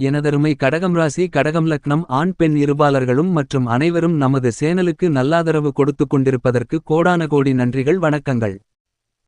எனதருமை கடகம் ராசி கடகம் லக்னம் ஆண் பெண் இருபாலர்களும் மற்றும் அனைவரும் நமது சேனலுக்கு நல்லாதரவு கொடுத்துக் கொண்டிருப்பதற்கு கோடான கோடி நன்றிகள் வணக்கங்கள்.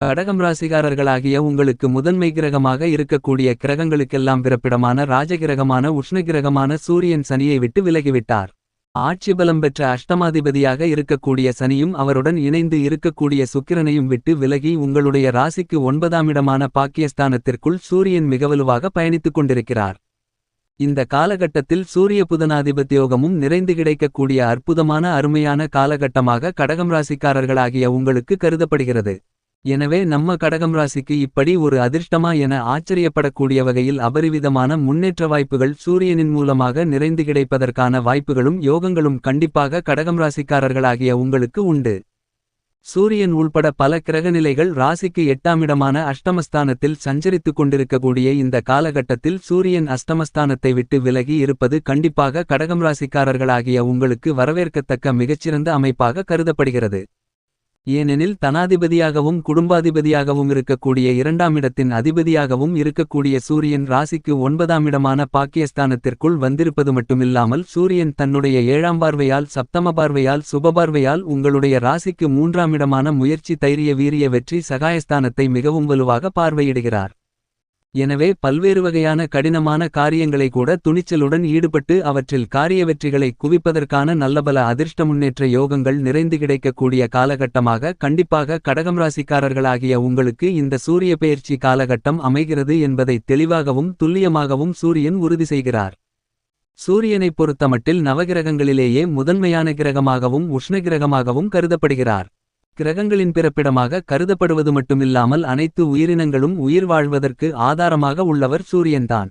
கடகம் ராசிகாரர்களாகிய உங்களுக்கு முதன்மை கிரகமாக இருக்கக்கூடிய கிரகங்களுக்கெல்லாம் பிறப்பிடமான ராஜகிரகமான உஷ்ணகிரகமான சூரியன் சனியை விட்டு விலகிவிட்டார். ஆட்சி பலம் பெற்ற அஷ்டமாதிபதியாக இருக்கக்கூடிய சனியும் அவருடன் இணைந்து இருக்கக்கூடிய சுக்கிரனையும் விட்டு விலகி உங்களுடைய ராசிக்கு ஒன்பதாம் இடமான பாக்கியஸ்தானத்திற்குள் சூரியன் மிகவலுவாக பயணித்துக் கொண்டிருக்கிறார். இந்த காலகட்டத்தில் சூரிய புதனாதிபத்தியோகமும் நிறைந்து கிடைக்கக்கூடிய அற்புதமான அருமையான காலகட்டமாக கடகம் ராசிக்காரர்களாகிய உங்களுக்கு கருதப்படுகிறது. எனவே நம்ம கடகம் ராசிக்கு இப்படி ஒரு அதிர்ஷ்டமா என ஆச்சரியப்படக்கூடிய வகையில் அபரிவிதமான முன்னேற்ற வாய்ப்புகள் சூரியனின் மூலமாக நிறைந்து கிடைப்பதற்கான வாய்ப்புகளும் யோகங்களும் கண்டிப்பாக கடகம் ராசிக்காரர்களாகிய உங்களுக்கு உண்டு. சூரியன் உள்பட பல கிரகநிலைகள் ராசிக்கு எட்டாமிடமான அஷ்டமஸ்தானத்தில் சஞ்சரித்துக் கொண்டிருக்கக்கூடிய இந்த காலகட்டத்தில் சூரியன் அஷ்டமஸ்தானத்தை விட்டு விலகி இருப்பது கண்டிப்பாக கடகம் ராசிக்காரர்களாகிய உங்களுக்கு வரவேற்கத்தக்க மிகச்சிறந்த அமைப்பாக கருதப்படுகிறது. ஏனெனில் தனாதிபதியாகவும் குடும்பாதிபதியாகவும் இருக்கக்கூடிய இரண்டாம் இடத்தின் அதிபதியாகவும் இருக்கக்கூடிய சூரியன் ராசிக்கு ஒன்பதாம் இடமான பாக்கியஸ்தானத்திற்குள் வந்திருப்பது மட்டுமில்லாமல் சூரியன் தன்னுடைய ஏழாம் பார்வையால் சப்தம பார்வையால் சுபபார்வையால் உங்களுடைய ராசிக்கு மூன்றாம் இடமான முயற்சி தைரிய வீரிய வெற்றி சகாயஸ்தானத்தை மிகவும் வலுவாக பார்வையிடுகிறார். எனவே பல்வேறு வகையான கடினமான காரியங்களை கூட துணிச்சலுடன் ஈடுபட்டு அவற்றில் காரிய வெற்றிகளை குவிப்பதற்கான நல்லபல அதிர்ஷ்ட முன்னேற்ற யோகங்கள் நிறைந்து கிடைக்கக்கூடிய காலகட்டமாக கண்டிப்பாக கடகம் ராசிக்காரர்களாகிய உங்களுக்கு இந்த சூரிய பெயர்ச்சி காலகட்டம் அமைகிறது என்பதை தெளிவாகவும் துல்லியமாகவும் சூரியன் உறுதி செய்கிறார். சூரியனைப் பொறுத்தமட்டில் நவகிரகங்களிலேயே முதன்மையான கிரகமாகவும் உஷ்ணகிரகமாகவும் கருதப்படுகிறார். கிரகங்களின் பிறப்பிடமாக கருதப்படுவது மட்டுமில்லாமல் அனைத்து உயிரினங்களும் உயிர் வாழ்வதற்கு ஆதாரமாக உள்ளவர் சூரியன்தான்.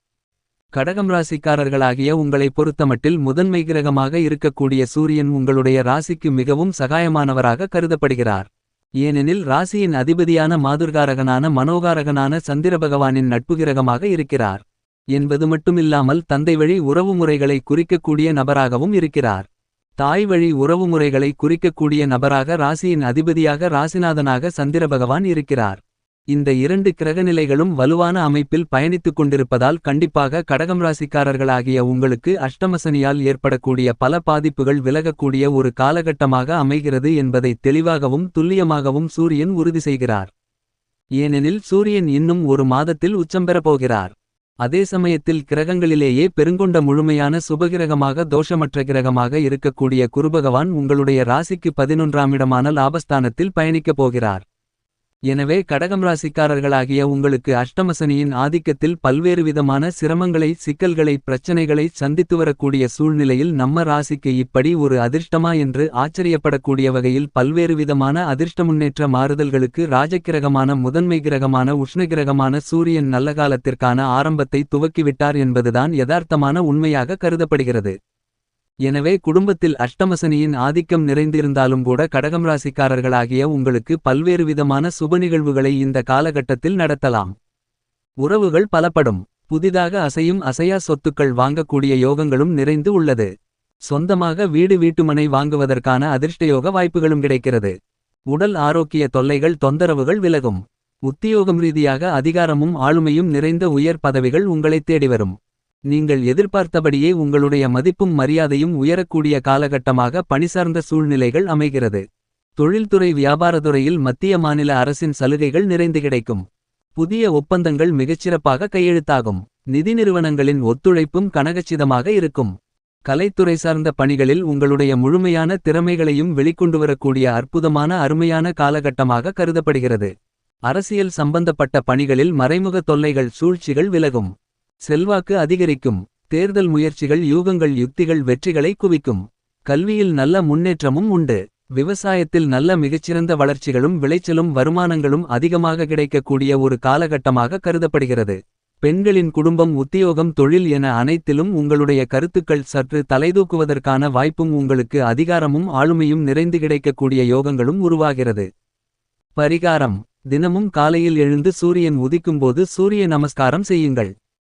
கடகம் ராசிக்காரர்களாகிய உங்களை பொறுத்தமட்டில் முதன்மை கிரகமாக இருக்கக்கூடிய சூரியன் உங்களுடைய ராசிக்கு மிகவும் சகாயமானவராக கருதப்படுகிறார். ஏனெனில் ராசியின் அதிபதியான மாதுர்காரகனான மனோகாரகனான சந்திர பகவானின் நட்பு கிரகமாக இருக்கிறார். என்பது மட்டுமில்லாமல் தந்தை வழி உறவுமுறைகளை குறிக்கக்கூடிய நபராகவும் இருக்கிறார். தாய் வழி உறவுமுறைகளை குறிக்கக்கூடிய நபராக ராசியின் அதிபதியாக ராசிநாதனாக சந்திர பகவான் இருக்கிறார். இந்த இரண்டு கிரகநிலைகளும் வலுவான அமைப்பில் பயணித்துக் கொண்டிருப்பதால் கண்டிப்பாக கடகம் ராசிக்காரர்களாகிய உங்களுக்கு அஷ்டமசனியால் ஏற்படக்கூடிய பல பாதிப்புகள் விலகக்கூடிய ஒரு காலகட்டமாக அமைகிறது என்பதை தெளிவாகவும் துல்லியமாகவும் சூரியன் உறுதி செய்கிறார். ஏனெனில் சூரியன் இன்னும் ஒரு மாதத்தில் உச்சம் பெறப்போகிறார் அதே சமயத்தில் கிரகங்களிலேயே பெருங்கொண்ட முழுமையான சுபகிரகமாக தோஷமற்ற கிரகமாக இருக்கக்கூடிய குருபகவான் உங்களுடைய ராசிக்கு பதினொன்றாம் இடமான லாபஸ்தானத்தில் பயணிக்கப் போகிறார். எனவே கடகம் ராசிக்காரர்களாகிய உங்களுக்கு அஷ்டமசனியின் ஆதிக்கத்தில் பல்வேறு விதமான சிரமங்களை சிக்கல்களை பிரச்சனைகளை சந்தித்து வரக்கூடிய சூழ்நிலையில் நம்ம ராசிக்கு இப்படி ஒரு அதிர்ஷ்டமா என்று ஆச்சரியப்படக்கூடிய வகையில் பல்வேறு விதமான அதிர்ஷ்ட முன்னேற்ற மாறுதல்களுக்கு ராஜகிரகமான முதன்மை கிரகமான உஷ்ணகிரகமான சூரியன் நல்ல காலத்திற்கான ஆரம்பத்தை துவக்கிவிட்டார் என்பதுதான் யதார்த்தமான உண்மையாக கருதப்படுகிறது. எனவே குடும்பத்தில் அஷ்டமசனியின் ஆதிக்கம் நிறைந்திருந்தாலும் கூட கடகம் ராசிக்காரர்களாகிய உங்களுக்கு பல்வேறு விதமான சுப நிகழ்வுகளை இந்த காலகட்டத்தில் நடத்தலாம். உறவுகள் பலப்படும். புதிதாக அசையும் அசையா சொத்துக்கள் வாங்கக்கூடிய யோகங்களும் நிறைந்து உள்ளது. சொந்தமாக வீடு வீட்டுமனை வாங்குவதற்கான அதிர்ஷ்டயோக வாய்ப்புகளும் கிடைக்கிறது. உடல் ஆரோக்கிய தொல்லைகள் தொந்தரவுகள் விலகும். உத்தியோகம் ரீதியாக அதிகாரமும் ஆளுமையும் நிறைந்த உயர் பதவிகள் உங்களைத் தேடி வரும். நீங்கள் எதிர்பார்த்தபடியே உங்களுடைய மதிப்பும் மரியாதையும் உயரக்கூடிய காலகட்டமாக பணிசார்ந்த சூழ்நிலைகள் அமைகிறது. தொழில்துறை வியாபாரத்துறையில் மத்திய மாநில அரசின் சலுகைகள் நிறைந்து கிடைக்கும். புதிய ஒப்பந்தங்கள் மிகச்சிறப்பாக கையெழுத்தாகும். நிதி நிறுவனங்களின் ஒத்துழைப்பும் கனகச்சிதமாக இருக்கும். கலைத்துறை சார்ந்த பணிகளில் உங்களுடைய முழுமையான திறமைகளையும் வெளிக்கொண்டுவரக்கூடிய அற்புதமான அருமையான காலகட்டமாக கருதப்படுகிறது. அரசியல் சம்பந்தப்பட்ட பணிகளில் மறைமுக தொல்லைகள் சூழ்ச்சிகள் விலகும். செல்வாக்கு அதிகரிக்கும். தேர்தல் முயற்சிகள் யூகங்கள் யுக்திகள் வெற்றிகளை குவிக்கும். கல்வியில் நல்ல முன்னேற்றமும் உண்டு. விவசாயத்தில் நல்ல மிகச்சிறந்த வளர்ச்சிகளும் விளைச்சலும் வருமானங்களும் அதிகமாக கிடைக்கக்கூடிய ஒரு காலகட்டமாக கருதப்படுகிறது. பெண்களின் குடும்பம் உத்தியோகம் தொழில் என அனைத்திலும் உங்களுடைய கருத்துக்கள் சற்று தலைதூக்குவதற்கான வாய்ப்பும் உங்களுக்கு அதிகாரமும் ஆளுமையும் நிறைந்து கிடைக்கக்கூடிய யோகங்களும் உருவாகிறது. பரிகாரம். தினமும் காலையில் எழுந்து சூரியன் உதிக்கும்போது சூரிய நமஸ்காரம் செய்யுங்கள்.